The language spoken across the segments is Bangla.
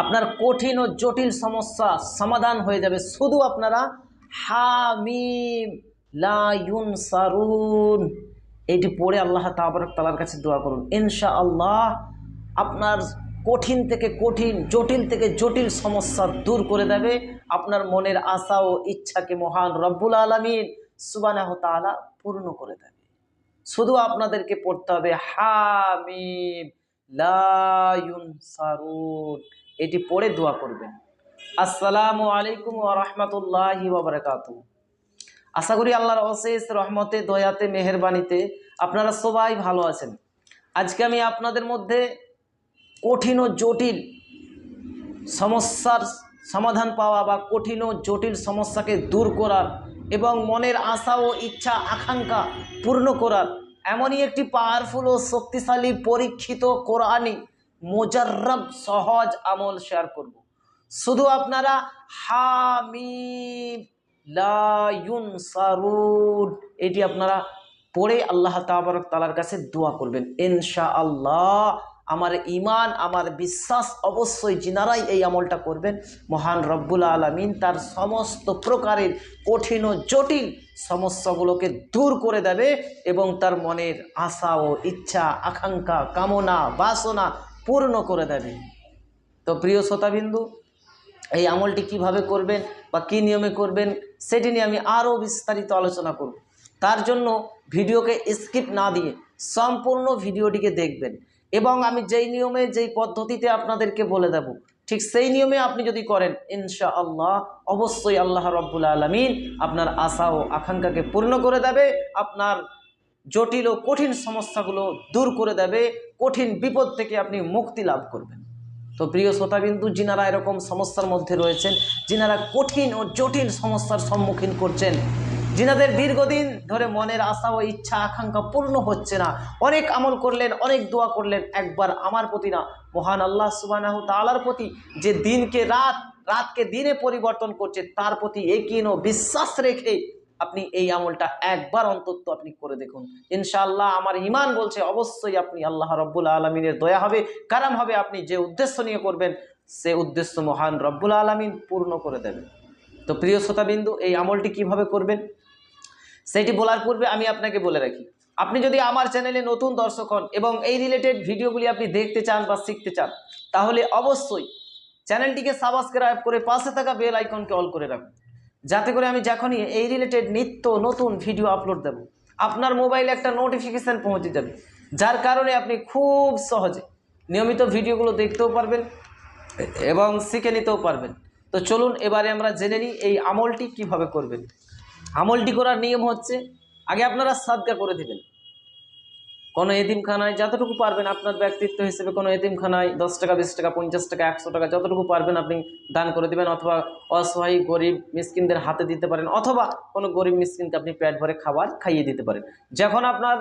আপনার কঠিন ও জটিল সমস্যা সমাধান হয়ে যাবে। শুধু আপনারা হামিম লায়ুন সারুন এটি পড়ে আল্লাহ তাবরক তালার কাছে দোয়া করুন। ইনশা আল্লাহ আপনার কঠিন থেকে কঠিন, জটিল থেকে জটিল সমস্যা দূর করে দেবে। আপনার মনের আশা ও ইচ্ছাকে মহান রব্বুল আলমিন সুবানাহ তালা পূর্ণ করে দেবে। শুধু আপনাদেরকে পড়তে হবে হামিম লায়ুন সারুন এটি পড়ে দোয়া করবেন। আসসালামু আলাইকুম রাহমাতুল্লাহি ওয়া বারাকাতুহু। আশা করি আল্লাহর অশেষ রহমতে, দয়াতে, মেহেরবানিতে আপনারা সবাই ভালো আছেন। আজকে আমি আপনাদের মধ্যে কঠিন ও জটিল সমস্যার সমাধান পাওয়া বা কঠিন ও জটিল সমস্যাকে দূর করার এবং মনের আশা ও ইচ্ছা, আকাঙ্ক্ষা পূর্ণ করার এমনই একটি পাওয়ারফুল ও শক্তিশালী, পরীক্ষিত কোরআনি মোজাররব সহজ আমল শেয়ার করব। শুধু আপনারা হামিম লায়ুন সারুন এটি আপনারা পড়ে আল্লাহ তাবারক তালার কাছে দোয়া করবেন। ইনশা আল্লাহ আমার ইমান আমার বিশ্বাস অবশ্যই যিনারাই এই আমলটা করবেন, মহান রব্বুল আলমিন তার সমস্ত প্রকারের কঠিন ও জটিল সমস্যাগুলোকে দূর করে দেবে এবং তার মনের আশা ও ইচ্ছা, আকাঙ্ক্ষা, কামনা, বাসনা পূর্ণ করে দেবে। তো প্রিয় শ্রোতাবিন্দু, এই আমলটি কীভাবে করবেন বা কী নিয়মে করবেন সেটি নিয়ে আমি আরও বিস্তারিত আলোচনা করব। তার জন্য ভিডিওকে স্কিপ না দিয়ে সম্পূর্ণ ভিডিওটিকে দেখবেন এবং আমি যেই নিয়মে, যেই পদ্ধতিতে আপনাদেরকে বলে দেব, ঠিক সেই নিয়মে আপনি যদি করেন ইনশা আল্লাহ অবশ্যই আল্লাহ রব্বুল আলমিন আপনার আশা ও আকাঙ্ক্ষাকে পূর্ণ করে দেবে, আপনার জটিল ও কঠিন সমস্যাগুলো দূর করে দেবে কঠিন বিপদ থেকে আপনি মুক্তি লাভ করবেন। তো প্রিয় শ্রোতাবিন্দু, যিনারা এরকম সমস্যার মধ্যে রয়েছেন, যিনারা কঠিন ও জটিল সমস্যার সম্মুখীন করছেন, যিনাদের দীর্ঘদিন ধরে মনের আশা ও ইচ্ছা আকাঙ্ক্ষা পূর্ণ হচ্ছে না, অনেক আমল করলেন, অনেক দোয়া করলেন, একবার আমার প্রতি না, মহান আল্লাহ সুবানাহ তালার প্রতি যে দিনকে রাত, রাতকে দিনে পরিবর্তন করছে, তার প্রতি একিন ও বিশ্বাস রেখে আপনি এই আমলটা একবার অন্তত আপনি করে দেখুন। ইনশাআল্লাহ আমার ইমান বলছে, অবশ্যই আপনি আল্লাহ রব্বুল আলমিনের দয়া হবে, কারাম হবে, আপনি যে উদ্দেশ্য নিয়ে করবেন, সে উদ্দেশ্য মহান রব্বুল আলমিন পূর্ণ করে দেবেন তো প্রিয় শ্রোতাবিন্দু, এই আমলটি কীভাবে করবেন? সেটি বলার পূর্বে আমি আপনাকে বলে রাখি, আপনি যদি আমার চ্যানেলে নতুন দর্শক হন এবং এই রিলেটেড ভিডিওগুলি আপনি দেখতে চান বা শিখতে চান, তাহলে অবশ্যই চ্যানেলটিকে সাবস্ক্রাইব করে পাশে থাকা বেল আইকনকে অল করে রাখুন। যাতে করে আমি যখনই এই রিলেটেড নিত্য নতুন ভিডিও আপলোড দেব, আপনার মোবাইলে একটা নোটিফিকেশান পৌঁছে যাবে। যার কারণে আপনি খুব সহজে নিয়মিত ভিডিওগুলো দেখতেও পারবেন এবং শিখে নিতেও পারবেন। তো চলুন এবারে আমরা জেনে নিই এই আমলটি কীভাবে করবেন। আমলটি করার নিয়ম হচ্ছে, আগে আপনারা সাদগা করে দেবেন। কোনো এতিমখানায় যতটুকু পারবেন আপনার ব্যক্তিত্ব হিসেবে কোনো এতিমখানায় দশ টাকা, বিশ টাকা, পঞ্চাশ টাকা, একশো টাকা যতটুকু পারবেন আপনি দান করে দেবেন অথবা অসহায়, গরিব মিসকিনদের হাতে দিতে পারেন অথবা কোনো গরিব মিসকিনকে আপনি পেট ভরে খাবার খাইয়ে দিতে পারেন। যখন আপনার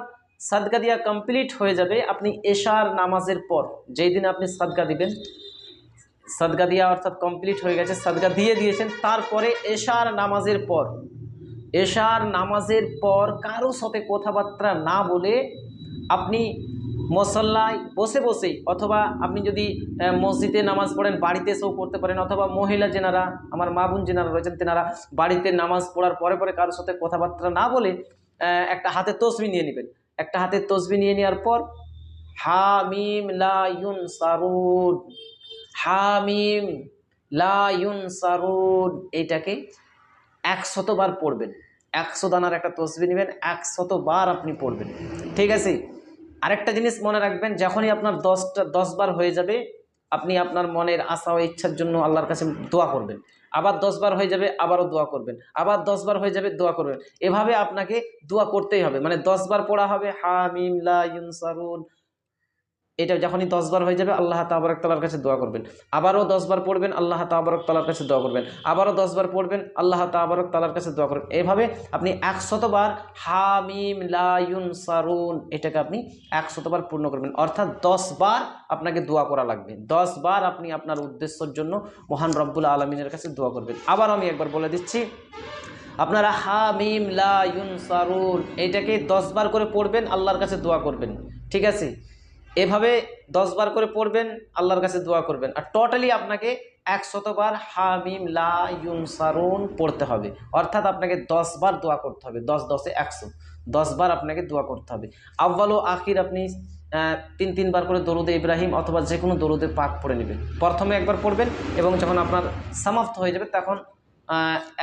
সাদগা দিয়া কমপ্লিট হয়ে যাবে, আপনি এশার নামাজের পর যেই দিন আপনি সাদগা দিবেন সাদগা দিয়া অর্থাৎ কমপ্লিট হয়ে গেছে সাদগা দিয়ে দিয়েছেন, তারপরে এশার নামাজের পর, এশার নামাজের পর কারও সাথে কথাবার্তা না বলে আপনি মসল্লায় বসে বসেই অথবা আপনি যদি মসজিদে নামাজ পড়েন, বাড়িতে এসেও করতে পারেন অথবা মহিলা যেনারা, আমার মা বোন যেনারা রয়েছেন, তেনারা বাড়িতে নামাজ পড়ার পরে পরে কারোর সাথে কথাবার্তা না বলে একটা হাতে তসবি নিয়ে নেবেন। একটা হাতে তসবি নিয়ে নেওয়ার পর হা মিম লা ইউন সারুন হামিম লা ইউন সারুন এইটাকে একশতবার পড়বেন। একশো দানার একটা তসবি নেবেন, একশতবার আপনি পড়বেন। ঠিক আছে? আরেকটা জিনিস মনে রাখবেন, যখনই আপনার দশটা, দশবার হয়ে যাবে, আপনি আপনার মনের আশা ও ইচ্ছার জন্য আল্লাহর কাছে দোয়া করবেন। আবার দশবার হয়ে যাবে, আবারও দোয়া করবেন। আবার দশবার হয়ে যাবে, দোয়া করবেন। এভাবে আপনাকে দোয়া করতেই হবে। মানে দশবার পড়া হবে, হামিম লা ইউন সারুন এটা যখনই দশবার হয়ে যাবে, আল্লাহ তাবারক তালার কাছে দোয়া করবেন। আবারও দশবার পড়বেন, আল্লাহ তাবারক তালার কাছে দোয়া করবেন। আবারও দশবার পড়বেন, আল্লাহ তাবারক তালার কাছে দোয়া করবেন। এভাবে আপনি একশতবার হামিম লায়ুন সারুন এটাকে আপনি একশতবার পূর্ণ করবেন। অর্থাৎ দশবার আপনাকে দোয়া করা লাগবে। দশবার আপনি আপনার উদ্দেশ্যর জন্য মহান রব্বুল আলমিনের কাছে দোয়া করবেন। আবার আমি একবার বলে দিচ্ছি, আপনারা হা মিম লা ইউন সারুন এইটাকে দশবার করে পড়বেন, আল্লাহর কাছে দোয়া করবেন। ঠিক আছে? এভাবে দশ বার করে পড়বেন, আল্লাহর কাছে দোয়া করবেন। আর টোটালি আপনাকে একশতবার হামিম লা ইউন সারুন পড়তে হবে। অর্থাৎ আপনাকে দশ বার দোয়া করতে হবে। দশ দশে একশো। দশ বার আপনাকে দোয়া করতে হবে। আব্বাল ও আখির আপনি তিন তিনবার করে দরুদে ইব্রাহিম অথবা যে কোনো দরুদে পাক পড়ে নেবেন। প্রথমে একবার পড়বেন এবং যখন আপনার সমাপ্ত হয়ে যাবে তখন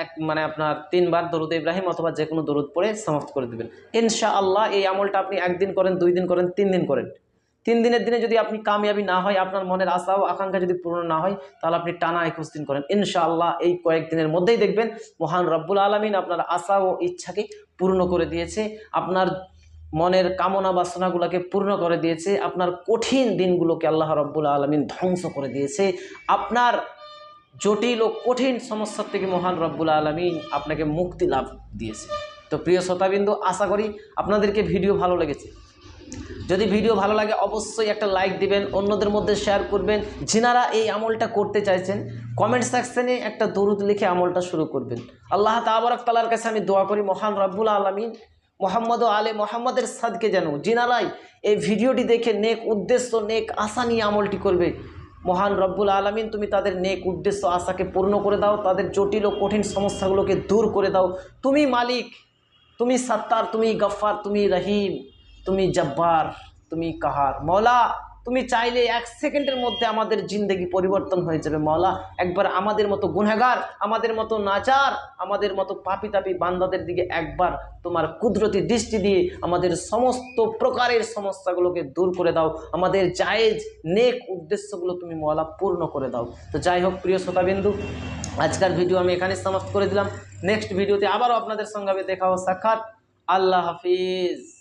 এক মানে আপনার তিনবার দরুদ ইব্রাহিম অথবা যে কোনো দরুদ পড়ে সমাপ্ত করে দেবেন। ইনশা আল্লাহ এই আমলটা আপনি একদিন করেন, দুই দিন করেন, তিন দিন করেন। তিন দিনের দিনে যদি আপনি কামিয়াবি না হয়, আপনার মনের আশা ও আকাঙ্ক্ষা যদি পূর্ণ না হয়, তাহলে আপনি টানা একুশ দিন করেন। ইনশাআল্লাহ এই কয়েকদিনের মধ্যেই দেখবেন মহান রব্বুল আলমিন আপনার আশা ও ইচ্ছাকে পূর্ণ করে দিয়েছে, আপনার মনের কামনা বাসনাগুলোকে পূর্ণ করে দিয়েছে, আপনার কঠিন দিনগুলোকে আল্লাহ রব্বুল আলমিন ধ্বংস করে দিয়েছে। আপনার জটিল ও কঠিন সমস্যার থেকে মহান রব্বুল আলমিন আপনাকে মুক্তি লাভ দিয়েছে। তো প্রিয় শ্রোতাবিন্দু, আশা করি আপনাদেরকে ভিডিও ভালো লেগেছে। যদি ভিডিও ভালো লাগে, অবশ্যই একটা লাইক দিবেন, অন্যদের মধ্যে শেয়ার করবেন। যিনারা এই আমলটা করতে চাইছেন কমেন্ট সেকশনে একটা দরুদ লিখে আমলটা শুরু করবেন। আল্লাহ তাবারক তালার কাছে আমি দোয়া করি, মহান রব্বুল আলমিন মোহাম্মদ আলে মোহাম্মদের সাদকে যেন যিনারাই এই ভিডিওটি দেখে নেক উদ্দেশ্য, নেক আশা নিয়ে আমলটি করবে, মহান রব্বুল আলমিন তুমি তাদের নেক উদ্দেশ্য, আশাকে পূর্ণ করে দাও, তাদের জটিল ও কঠিন সমস্যাগুলোকে দূর করে দাও। তুমি মালিক, তুমি সত্তার, তুমি গফ্ফার, তুমি রহিম। তুমি জব্বার, তুমি কাহার। মৌলা তুমি চাইলে এক সেকেন্ডের মধ্যে আমাদের জিন্দগি পরিবর্তন হয়ে যাবে মৌলা একবার আমাদের মতো গুনাগার আমাদের মতো নাচার, আমাদের মতো পাপি তাপি বান্দাদের দিকে একবার তোমার কুদরতি দৃষ্টি দিয়ে আমাদের সমস্ত প্রকারের সমস্যাগুলোকে দূর করে দাও। আমাদের জায়েজ, নেক উদ্দেশ্যগুলো তুমি মৌলা পূর্ণ করে দাও। তো যাই হোক, প্রিয় শ্রোতাবিন্দু, আজকের ভিডিও আমি এখানে সমাপ্ত করে দিলাম। নেক্সট ভিডিওতে আবারও আপনাদের সঙ্গে ও সাক্ষাৎ। আল্লাহ হাফিজ।